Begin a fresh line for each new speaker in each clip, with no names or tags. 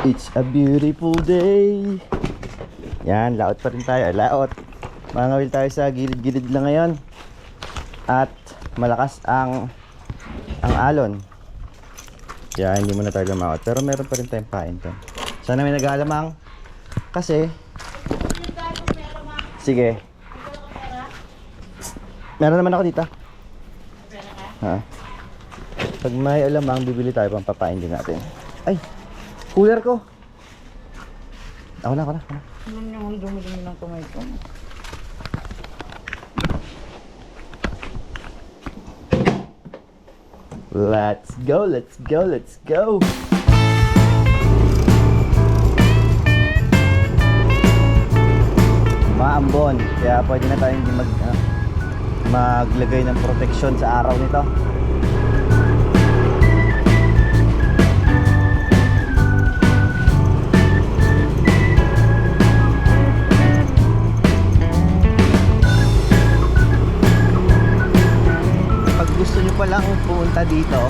It's a beautiful day. Yan, laot pa rin tayo. Ay, Laot. Mangawil tayo sa gilid-gilid lang ngayon. At malakas ang ang alon. Kaya hindi muna tayo lumaot. Pero meron pa rin tayong pain to. Sana may nag-aalamang. Kasi, sige. Meron naman ako dito. Ha? Pag may alamang, bibili tayo pang papain din natin. Ay! Cooler ko! Ako na, ako na. Ako na.
Alam niyo, ang dumi-dumi ng kamay ko.
Let's go, let's go, let's go! Maambon, kaya pwede na tayong mag, ah, maglagay ng protection sa araw nito. Palang pumunta dito,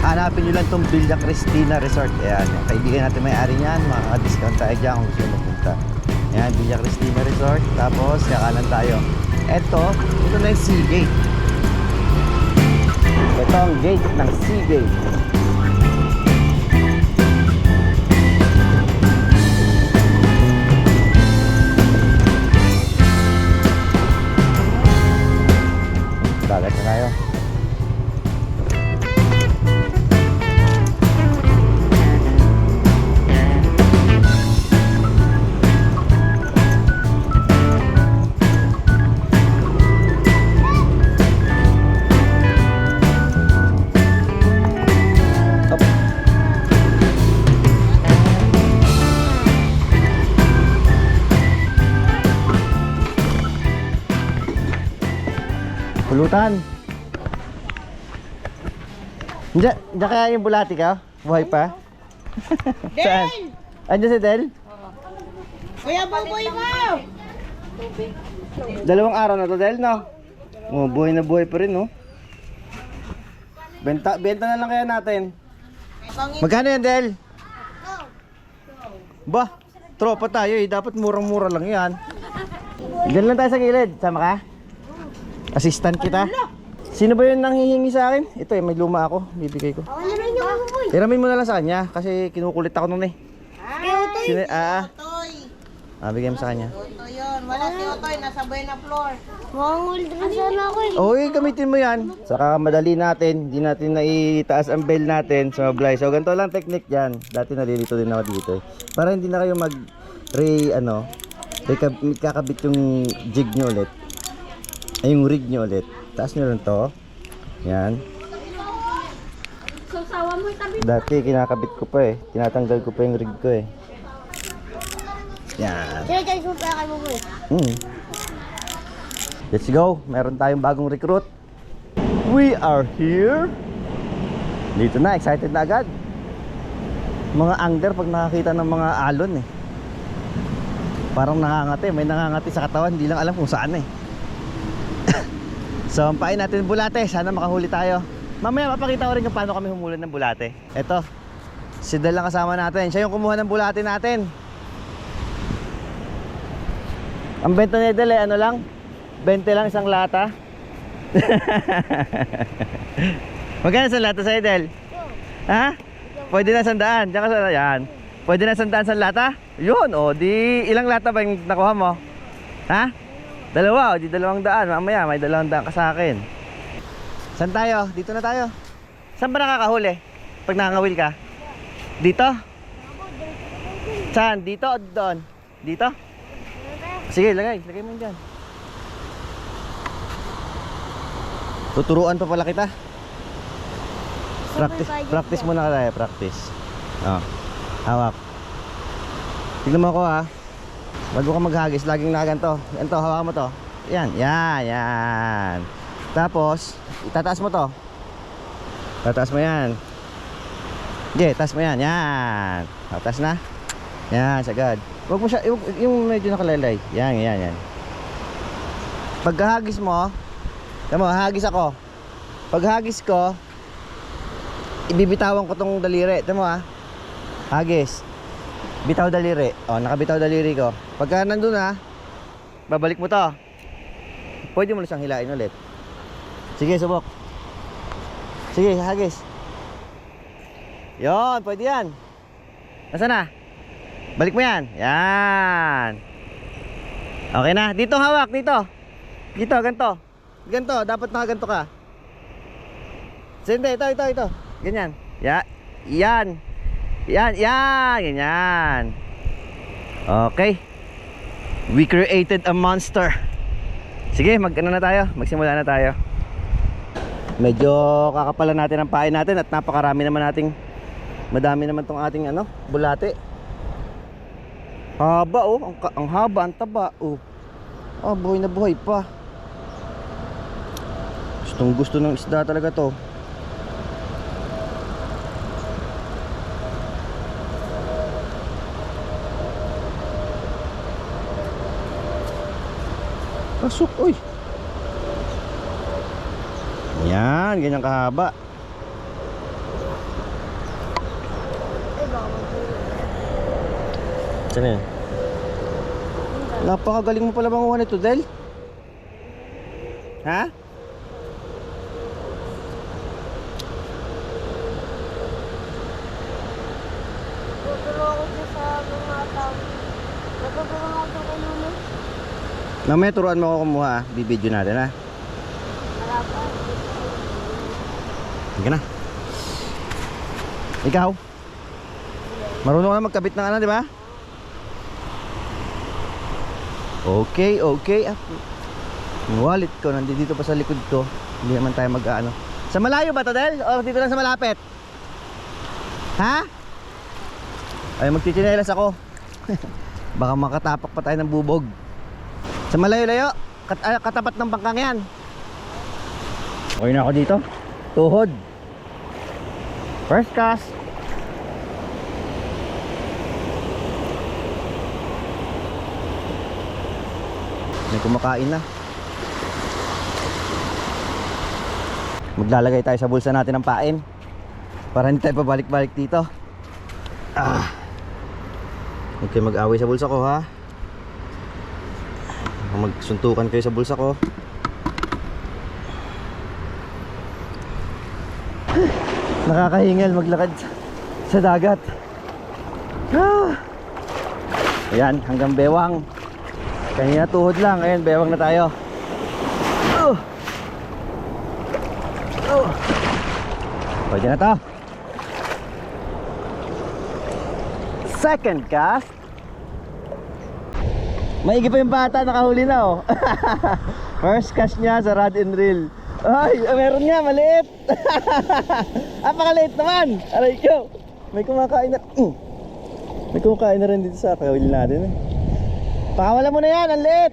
hanapin nyo lang itong Villa Cristina Resort. Ayan, kaibigan natin may-ari niyan, makaka-discount tayo dyan kung gusto magpunta. Ayan, Villa Cristina Resort. Tapos, kakanan tayo. Ito, ito na yung Seagate. Ito ang gate ng Seagate. Dagat na tayo. Pulutan. Diyan, diyan kaya yung bulati ka? Buhay pa? Saan? Andiyan si Del?
Kuya, buboy mo!
Dalawang araw na to, Del, no? Oh, buhay na buhay pa rin, no? Benta, benta na lang kaya natin. Magkano yan, Del? Ba, tropa tayo eh. Dapat murang-mura lang yan. Diyan lang tayo sa gilid. Sama ka? Assistant kita. Sino ba yun nanghihingi sa akin? Ito eh, may luma ako. Bibigay ko.
Ako na rin yung buboy.
Hiramin mo na lang sa kanya kasi kinukulit ako nun eh.
Ah,
Sino, ah,
Otoy.
ah, bigay mo sa kanya.
Otoy yun. Wala si Otoy. Nasa buhay na floor.
Mangul din sana ako eh.
Oo, eh, gamitin mo yan. Saka madali natin, hindi natin naitaas ang bell natin sa mablay. So, ganito lang technique yan. Dati nalilito din ako dito eh. Para hindi na kayo mag re ano, re kakabit yung jig nyo ulit. Ay, yung rig nyo ulit. Taas nyo lang to. Yan. Dati kinakabit ko pa eh. Tinatanggal ko pa yung rig ko eh. Yan. Hmm. Let's go. Meron tayong bagong recruit. We are here. Dito na, excited na agad. Mga angler pag nakakita ng mga alon eh. Parang nangangati, may nangangati sa katawan, hindi lang alam kung saan eh. So, ampain natin bulate, sana makahuli tayo. Mamaya mapakita ko rin kung paano kami humuli ng bulate. Ito, si Del lang kasama natin. Siya yung kumuha ng bulate natin. Ang benta ni Del eh, ano lang? 20 lang isang lata. Magkano isang lata sa Del? Ha? Pwede na sandaan. Diyan ka sa yan. Pwede na sandaan sa lata? Yun, o. Di ilang lata ba yung nakuha mo? Ha? Dalawa, o. Di dalawang daan. Mamaya, may dalawang daan ka sa akin. Saan tayo? Dito na tayo. Saan ba nakakahuli? Pag nakangawil ka? Dito? Saan? Dito o doon? Dito? Sige, lagay. Lagay mo dyan. Tuturuan pa pala kita. Practice, practice muna ka tayo. Practice. Oh. Hawak. Tignan mo ako ha. Bago ka maghagis, laging nakaganto. Ganto, hawakan mo to. Yan, yan, yan. Tapos, itataas mo to. Tataas mo yan. Sige, taas mo yan. Yan. Taas na. Yan, sagad. Huwag mo siya, yung, yung medyo nakalaylay. Yan, yan, yan. Pagkahagis mo, tama, hagis ako. Paghagis ko, ibibitawan ko tong daliri. Tama ha? Hagis. Bitaw daliri. O, nakabitaw daliri ko. Pagka nandun na, babalik mo to. Pwede mo na siyang hilain ulit. Sige, subok. Sige, hagis. Yon, pwede yan. Nasaan na? Balik mo yan. Yan. Okay na. Dito hawak, dito. Dito, ganto. Ganto, dapat nakaganto ka. Sindi, ito, ito, ito. Ganyan. Ya, yan. Yan, yan, ganyan. Okay. We created a monster. Sige, mag ano na tayo? Magsimula na tayo. Medyo kakapalan natin ang pain natin at napakarami naman nating madami naman tong ating ano, bulate. Haba oh, ang, ang haba, ang taba oh. Ah, buhay na buhay pa. Gustong gusto ng isda talaga to. Pasok, oy. Yan, ganyan kahaba. Saan yan? Napakagaling mo pala manguha nito, Del. Ha?
Tutulong ako sa mga tao. Natutulong ako sa kalunan.
Mamaya turuan mo ako kumuha, ah. bibidyo natin ha. Sige na. Ikaw? Marunong na magkabit ng ano, di ba? Okay, okay. Yung wallet ko, nandito pa sa likod ko. Hindi naman tayo mag-ano. Sa malayo ba to, Del? O dito lang sa malapit? Ha? Ay, magchichinelas ako. Baka makatapak pa tayo ng bubog. Sa malayo-layo, kat ah, katapat ng bangkang yan. Okay na ako dito. Tuhod. First cast. May kumakain na. Maglalagay tayo sa bulsa natin ng pain. Para hindi tayo pabalik-balik dito. Ah. Kayo mag-away sa bulsa ko ha. Magsuntukan kayo sa bulsa ko. Nakakahingal maglakad sa- dagat. Ah. Ayan, hanggang bewang. Kanina tuhod lang, ayun, bewang na tayo. Oh. Oh. Pwede na to. Second cast. Maigi pa yung bata, nakahuli na oh. First cast niya sa rod and reel. Ay, meron nga, maliit. Apakaliit naman. Aray ko. May kumakain na. Mm. May kumakain na rin dito sa kahuli natin eh. Pakawala mo na yan, ang liit.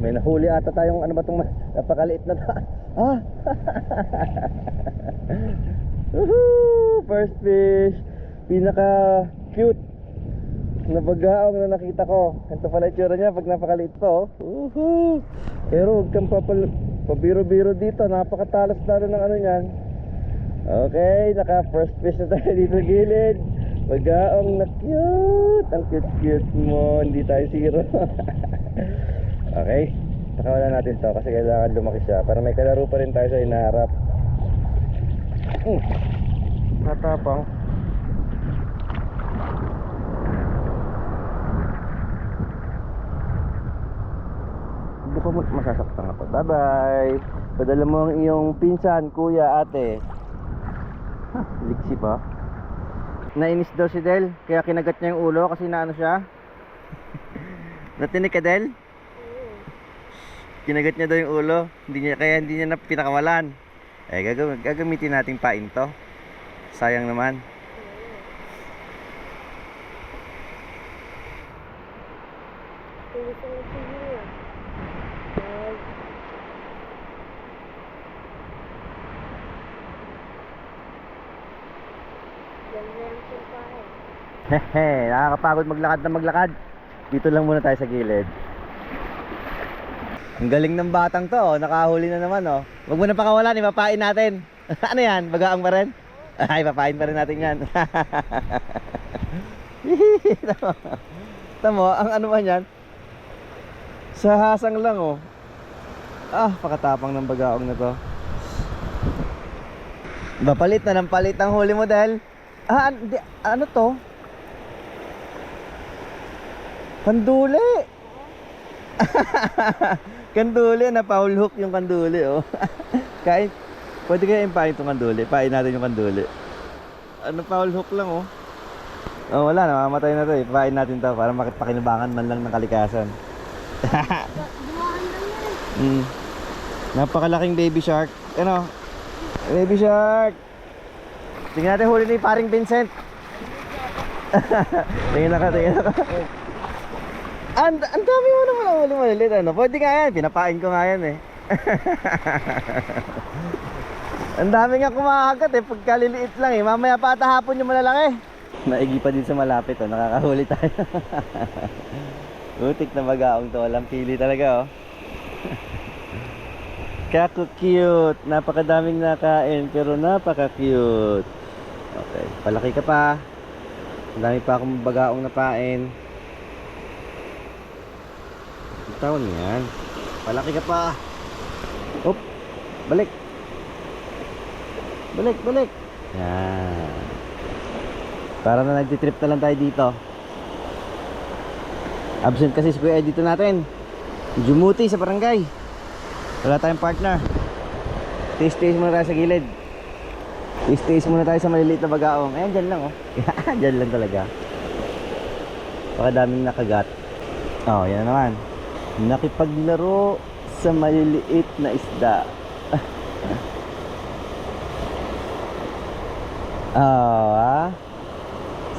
May nahuli ata tayong ano ba itong napakaliit na ta. Ah. First fish. Pinaka cute na bagaong na nakita ko. Ito pala itsura niya pag napakaliit to. oh. Woohoo! Pero huwag kang papal pabiro-biro dito. Napakatalas lalo ng ano niyan. Okay, naka first fish na tayo dito gilid. Bagaong na cute. Ang cute-cute mo. Hindi tayo zero. okay. Pakawalan natin to kasi kailangan lumaki siya para may kalaro pa rin tayo sa inaharap. Hmm. Natapang. Hindi pa masasaktan ako. Bye-bye. Padala mo ang iyong pinsan, kuya, ate. Liksi pa. Nainis daw si Del, kaya kinagat niya yung ulo kasi naano siya. Natinig ka, Del? Kinagat niya daw yung ulo, hindi niya, kaya hindi niya na pinakawalan. Eh, gagam gagamitin nating pain to. Sayang naman.
Tulis ang siguro. Ay. Ganda yung sumpahe.
Hehe, nakakapagod maglakad na maglakad. Dito lang muna tayo sa gilid. Ang galing ng batang to, oh. nakahuli na naman oh. Huwag mo na pakawalan, ipapain natin. ano yan? Bagaang pa rin? Ay, papain pa rin natin yan. Tamo. Tamo, ang ano man yan? Sa hasang lang oh. Ah, pakatapang ng bagaong na to. Bapalit na ng palit ang huli model. Ah, an- di- ano to? Kanduli. kanduli, na foul hook yung kanduli oh. Kain, pwede kaya impain itong kanduli. Pain natin yung kanduli. Ano foul hook lang oh. Oh, wala, namamatay na to eh. Pain natin to para makipakinabangan man lang ng kalikasan. Mm. Napakalaking baby shark. Ano? Baby shark. Tingnan natin huli ni paring Vincent. tingnan na ka, tingnan na ka. Ang, ang dami mo naman ang huli malilit ano. Pwede nga yan, pinapain ko nga yan eh. ang dami nga kumakagat eh, pagkaliliit lang eh. Mamaya pa ata hapon yung malalaki. Naigi pa din sa malapit oh, nakakahuli tayo. Utik na bagaong to, walang pili talaga oh. Kako cute. Napakadaming nakain pero napaka-cute. Okay, palaki ka pa. Ang dami pa akong bagaong napain. Taon yan. Palaki ka pa. Op. Balik. Balik, balik. Yan. Para na nagtitrip na lang tayo dito. Absent kasi si Kuya dito natin. Jumuti sa barangay. Wala tayong partner. Taste-taste muna tayo sa gilid. Taste-taste muna tayo sa maliliit na bagaong. Ayan, dyan lang oh. dyan lang talaga. Baka daming nakagat. Oh, yan na naman. Nakipaglaro sa maliliit na isda. Oh, ah.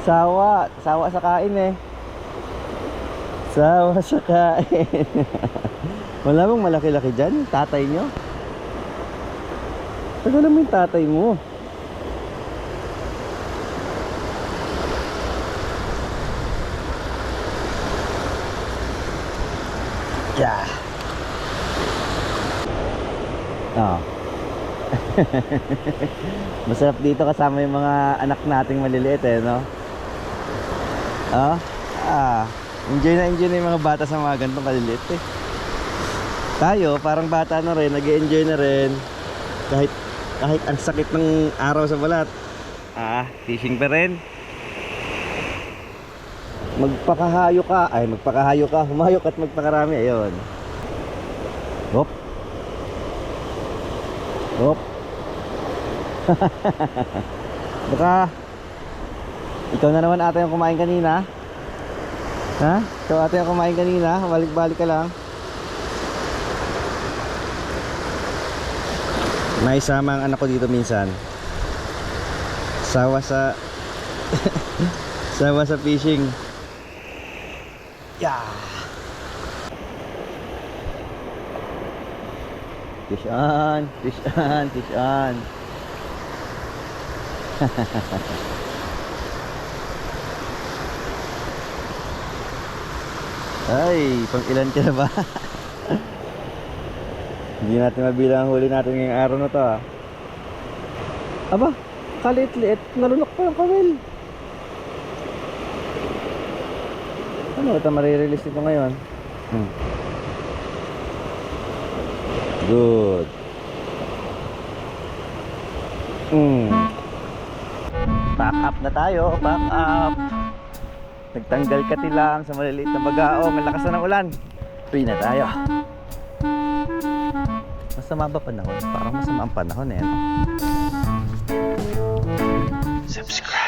Sawa. Sawa sa kain eh. Sawa sa kain. Wala bang malaki-laki dyan? Tatay nyo? Tagal naman yung tatay mo. Yeah. Oh. Masarap dito kasama yung mga anak nating maliliit eh, no? Oh? Ah. Enjoy na enjoy na yung mga bata sa mga ganitong kaliliit eh. Tayo, parang bata na rin, nag enjoy na rin. Kahit, kahit ang sakit ng araw sa balat. Ah, fishing pa rin. Magpakahayo ka, ay magpakahayo ka, humayok at magpakarami, ayun. Hop. Baka, ikaw na naman ata yung kumain kanina. Ha? Ikaw ata yung kumain kanina, balik-balik ka lang. May sama ang anak ko dito minsan. Sawa sa Sawa sa fishing. Yeah. Fish on, fish on, fish on. Ay, pang ilan ka na ba? Hindi natin mabilang ang huli natin ngayong araw na to ah. Aba, kaliit-liit, nalunok pa yung kawil. Ano ito marirelease nito ngayon? Hmm. Good. Hmm. Back up na tayo, back up. Nagtanggal ka tilang sa maliliit na bagaong, ang lakas na ng ulan. Uwi na tayo. Masama ba panahon? Parang masama ang panahon eh. No? Subscribe.